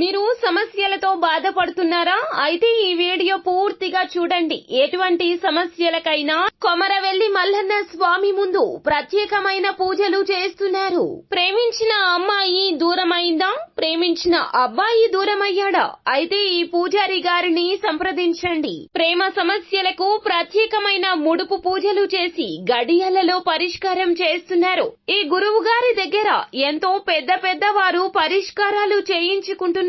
మీరు సమస్యలతో బాధపడుతున్నారా? అయితే ఈ వీడియో పూర్తిగా చూడండి. ఎటువంటి సమస్యలకైనా కొమరవెల్లి మల్లన్న స్వామి ముందు ప్రత్యేకమైన పూజలు చేస్తున్నారు. ప్రేమించిన అమ్మాయి దూరమైందా? ప్రేమించిన అబ్బాయి దూరమయ్యాడా? అయితే ఈ పూజారి గారిని సంప్రదించండి. ప్రేమ సమస్యలకు ప్రత్యేకమైన ముడుపు పూజలు చేసి గడియలలో పరిష్కారం చేస్తున్నారు. ఈ గురువు గారి దగ్గర ఎంతో పెద్ద పెద్ద వారు పరిష్కారాలు చేయించుకుంటున్నారు.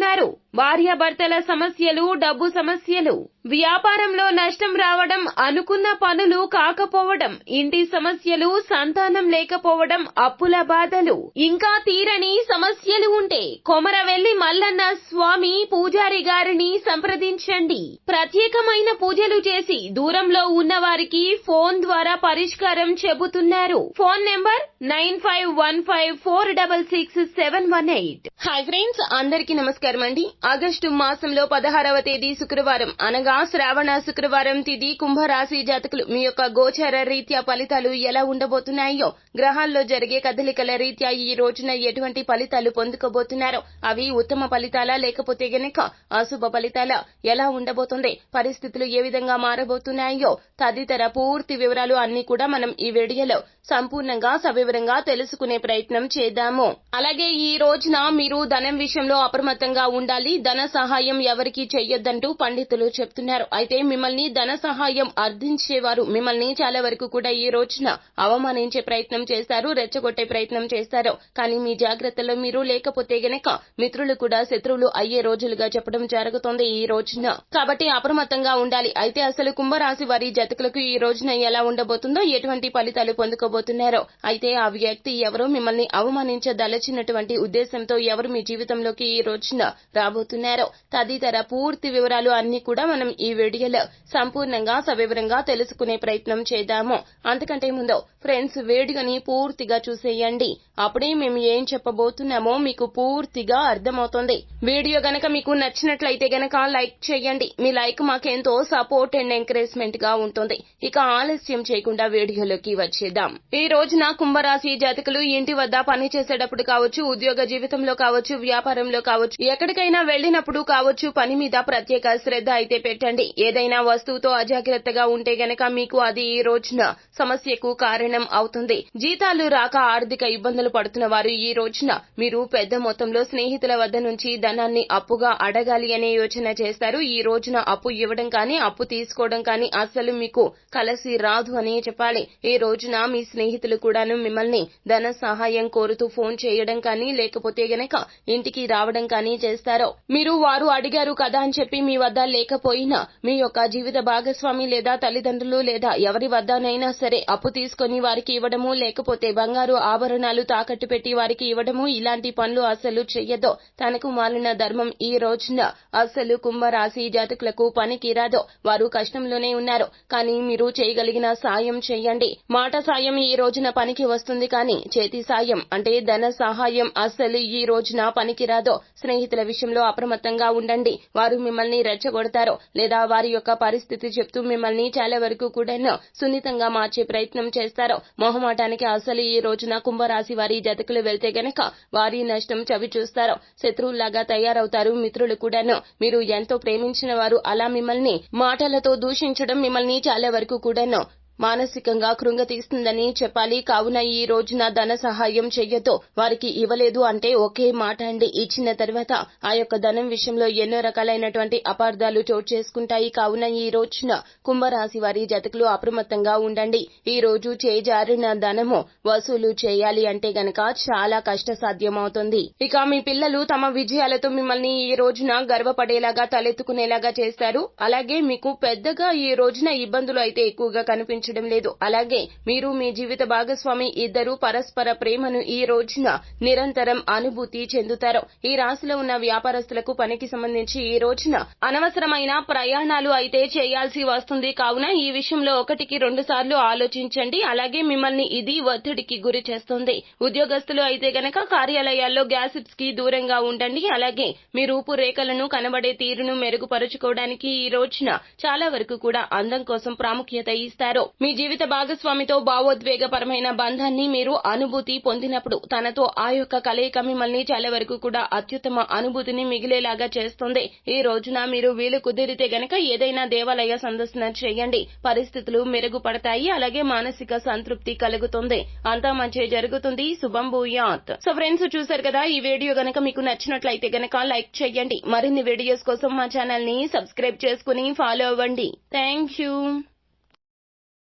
భార్యాభర్తల సమస్యలు డబ్బు సమస్యలు. వ్యాపారంలో నష్టం రావడం అనుకున్న పనులు కాకపోవడం ఇంటి సమస్యలు సంతానం లేకపోవడం అప్పుల బాధలు. ఇంకా తీరని సమస్యలు ఉంటే కొమరవెల్లి మల్లన్న స్వామి పూజారి గారిని సంప్రదించండి. ప్రత్యేకమైన పూజలు చేసి దూరంలో ఉన్న వారికి ఫోన్ ద్వారా పరిష్కారం చెబుతున్నారు. Phone number nine five one five four double six seven one eight. Hi friends అందరికీ నమస్కారం అండి. ఆగస్టు మాసంలో పదహారవ తేదీ శుక్రవారం అనగా శ్రావణ శుక్రవారం తిది కుంభరాశి జాతకులు మీ యొక్క గోచర రీత్యా ఫలితాలు ఎలా ఉండబోతున్నాయో గ్రహాల్లో జరిగే కదలికల రీత్యా ఈ రోజున ఎటువంటి ఫలితాలు పొందుకోబోతున్నారో అవి ఉత్తమ ఫలితాలా లేకపోతే గనక అశుభ ఫలితాలా ఎలా ఉండబోతుంది పరిస్థితులు ఏ విధంగా మారబోతున్నాయో తదితర పూర్తి వివరాలు అన్ని కూడా మనం ఈ వీడియోలో సంపూర్ణంగా సవివరంగా తెలుసుకునే ప్రయత్నం చేద్దాము. అలాగే ఈ రోజున మీరు ధనం విషయంలో అప్రమత్తంగా ఉండాలి ధన సహాయం ఎవరికి చెయ్యొద్దంటూ పండితులు చెప్తున్నారు. అయితే మిమ్మల్ని ధన సహాయం అర్థించేవారు మిమ్మల్ని చాలా వరకు కూడా ఈ రోజున అవమానించే ప్రయత్నం చేస్తారు రెచ్చగొట్టే ప్రయత్నం చేస్తారు కానీ మీ జాగ్రత్తలో మీరు లేకపోతే గనక మిత్రులు కూడా శత్రువులు అయ్యే రోజులుగా చెప్పడం జరుగుతోంది ఈ రోజున. కాబట్టి అప్రమత్తంగా ఉండాలి. అయితే అసలు కుంభరాశి వారి జతకులకు ఈ రోజున ఎలా ఉండబోతుందో ఎటువంటి ఫలితాలు పొందుకోబోతున్నారో? అయితే ఆ వ్యక్తి ఎవరో? మిమ్మల్ని అవమానించదలచినటువంటి ఉద్దేశంతో ఎవరు మీ జీవితంలోకి ఈ రోజున రాబోతున్నారో? తదితర పూర్తి వివరాలు అన్ని కూడా మనం ఈ వీడియోలో సంపూర్ణంగా సవివరంగా తెలుసుకునే ప్రయత్నం చేద్దాము. అంతకంటే ముందు ఫ్రెండ్స్ వీడియోని పూర్తిగా చూసేయండి. అప్పుడే మేము ఏం చెప్పబోతున్నామో మీకు పూర్తిగా అర్థమవుతుంది. వీడియో గనక మీకు నచ్చినట్లయితే గనక లైక్ చేయండి. మీ లైక్ మాకెంతో సపోర్ట్ అండ్ ఎంకరేజ్మెంట్గా ఉంటుంది. ఇక ఆలస్యం చేయకుండా వీడియోలోకి వచ్చేద్దాం. ఈ రోజున కుంభరాశి జాతకులు ఇంటి వద్ద పని చేసేటప్పుడు కావచ్చు ఉద్యోగ జీవితంలో కావచ్చు వ్యాపారంలో కావచ్చు ఎక్కడికైనా వెళ్ళినప్పుడు కావచ్చు పని మీద ప్రత్యేక శ్రద్ధ అయితే పెట్టండి. ఏదైనా వస్తువుతో అజాగ్రత్తగా ఉంటే గనక మీకు అది ఈ రోజున సమస్యకు కారణం అవుతుంది. జీతాలు రాక ఆర్థిక ఇబ్బందులు పడుతున్న వారు ఈ రోజున మీరు పెద్ద మొత్తంలో స్నేహితుల వద్ద నుంచి ధనాన్ని అప్పుగా అడగాలి అనే యోచన చేస్తారు. ఈ రోజున అప్పు ఇవ్వడం కానీ అప్పు తీసుకోవడం కానీ అస్సలు మీకు కలసి రాదు అని చెప్పాలి. ఈ రోజున మీ స్నేహితులు కూడాను మిమ్మల్ని ధన సహాయం కోరుతూ ఫోన్ చేయడం కానీ లేకపోతే గనక ఇంటికి రావడం కానీ చేస్తారు. మీరు వారు అడిగారు కదా అని చెప్పి మీ వద్ద లేకపోయినా మీ యొక్క జీవిత భాగస్వామి లేదా తల్లిదండ్రులు లేదా ఎవరి వద్దనైనా సరే అప్పు తీసుకొని వారికి ఇవ్వడము లేకపోతే బంగారు ఆభరణాలు తాకట్టు పెట్టి వారికి ఇవ్వడము ఇలాంటి పనులు అసలు చెయ్యదో తనకు మాలిన ధర్మం ఈ రోజున అసలు కుంభరాశి జాతకులకు పనికిరాదో. వారు కష్టంలోనే ఉన్నారు. కానీ మీరు చేయగలిగిన సాయం చేయండి మాట సాయం ఈ రోజున పనికి వస్తుంది కానీ చేతి సాయం అంటే ధన సహాయం అసలు ఈ రోజున పనికిరాదో. స్నేహితుల విషయంలో అప్రమత్తంగా ఉండండి. వారు మిమ్మల్ని రెచ్చగొడతారు. లేదా వారి యొక్క పరిస్థితి చెప్తూ మిమ్మల్ని చాలా వరకు కూడా సున్నితంగా మార్చే ప్రయత్నం చేస్తారు. మొహమాటానికి అసలు ఈ రోజున కుంభరాశి వారి జతకులు వెళ్తే గనక వారి నష్టం చవి చూస్తారు. శత్రువులాగా తయారవుతారు మిత్రులు కూడాను మీరు ఎంతో ప్రేమించిన వారు అలా మిమ్మల్ని మాటలతో దూషించడం మిమ్మల్ని చాలా వరకు కూడాను మానసికంగా కృంగతీస్తుందని చెప్పాలి. కావున ఈ రోజున ధన సహాయం చెయ్యతో వారికి ఇవ్వలేదు అంటే ఒకే మాట అండి. ఇచ్చిన తర్వాత ఆ యొక్క ధనం విషయంలో ఎన్నో రకాలైనటువంటి అపార్థాలు చోటు చేసుకుంటాయి. కావున ఈ రోజున కుంభరాశి వారి జతకులు అప్రమత్తంగా ఉండండి. ఈ రోజు చేజారిన ధనము వసూలు చేయాలి అంటే గనక చాలా కష్ట సాధ్యమవుతుంది ఇక మీ పిల్లలు తమ విజయాలతో మిమ్మల్ని ఈ రోజున గర్వపడేలాగా తలెత్తుకునేలాగా చేస్తారు. అలాగే మీకు పెద్దగా ఈ రోజున ఇబ్బందులు అయితే ఎక్కువగా కనిపించారు కనిపించడం లేదు. అలాగే మీరు మీ జీవిత భాగస్వామి ఇద్దరు పరస్పర ప్రేమను ఈ రోజున నిరంతరం అనుభూతి చెందుతారు. ఈ రాశిలో ఉన్న వ్యాపారస్తులకు పనికి సంబంధించి ఈ రోజున అనవసరమైన ప్రయాణాలు అయితే చేయాల్సి వస్తుంది. కావున ఈ విషయంలో ఒకటికి రెండు సార్లు ఆలోచించండి. అలాగే మిమ్మల్ని ఇది ఒత్తిడికి గురి చేస్తుంది. ఉద్యోగస్తులు అయితే గనక కార్యాలయాల్లో గ్యాసిప్స్కి దూరంగా ఉండండి. అలాగే మీ రూపురేఖలను కనబడే తీరును మెరుగుపరుచుకోవడానికి ఈ రోజున చాలా వరకు కూడా అందం కోసం ప్రాముఖ్యత ఇస్తారు. మీ జీవిత భాగస్వామితో భావోద్వేగపరమైన బంధాన్ని మీరు అనుభూతి పొందినప్పుడు తనతో ఆ యొక్క కలయిక మిమ్మల్ని చాలా వరకు కూడా అత్యుత్తమ అనుభూతిని మిగిలేలాగా చేస్తుంది. ఈ రోజున మీరు వీలు కుదిరితే గనక ఏదైనా దేవాలయ సందర్శన చేయండి. పరిస్థితులు మెరుగుపడతాయి అలాగే మానసిక సంతృప్తి కలుగుతుంది. అంతా మంచి జరుగుతుంది. శుభం భూయాత్. సో ఫ్రెండ్స్ చూసారు కదా ఈ వీడియో గనక మీకు నచ్చినట్లయితే గనక లైక్ చేయండి. మరిన్ని వీడియోస్ కోసం మా ఛానల్ని సబ్స్క్రైబ్ చేసుకుని ఫాలో అవ్వండి. Thank you.